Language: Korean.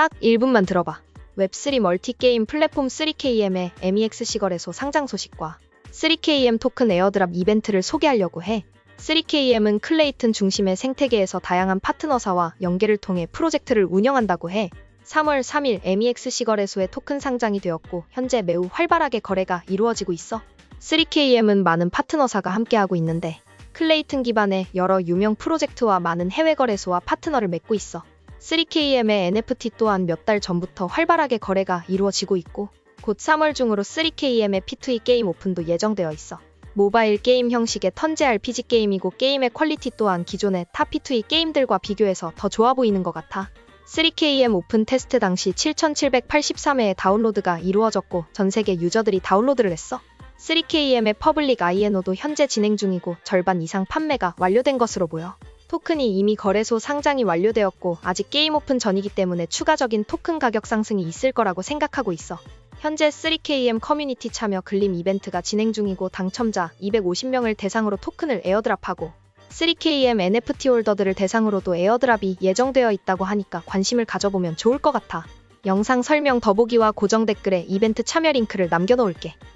딱 1분만 들어봐. 웹3 멀티게임 플랫폼 3KM의 MEX 시거래소 상장 소식과 3KM 토큰 에어드랍 이벤트를 소개하려고 해. 3KM은 클레이튼 중심의 생태계에서 다양한 파트너사와 연계를 통해 프로젝트를 운영한다고 해. 3월 3일 MEX 시거래소의 토큰 상장이 되었고 현재 매우 활발하게 거래가 이루어지고 있어. 3KM은 많은 파트너사가 함께하고 있는데 클레이튼 기반의 여러 유명 프로젝트와 많은 해외 거래소와 파트너를 맺고 있어. 3KM의 NFT 또한 몇 달 전부터 활발하게 거래가 이루어지고 있고 곧 3월 중으로 3KM의 P2E 게임 오픈도 예정되어 있어. 모바일 게임 형식의 턴제 RPG 게임이고 게임의 퀄리티 또한 기존의 타 P2E 게임들과 비교해서 더 좋아 보이는 것 같아. 3KM 오픈 테스트 당시 7,783회의 다운로드가 이루어졌고 전 세계 유저들이 다운로드를 했어. 3KM의 퍼블릭 INO도 현재 진행 중이고 절반 이상 판매가 완료된 것으로 보여. 토큰이 이미 거래소 상장이 완료되었고 아직 게임 오픈 전이기 때문에 추가적인 토큰 가격 상승이 있을 거라고 생각하고 있어. 현재 3KM 커뮤니티 참여 글림 이벤트가 진행 중이고 당첨자 250명을 대상으로 토큰을 에어드랍하고 3KM NFT 홀더들을 대상으로도 에어드랍이 예정되어 있다고 하니까 관심을 가져보면 좋을 것 같아. 영상 설명 더보기와 고정 댓글에 이벤트 참여 링크를 남겨놓을게.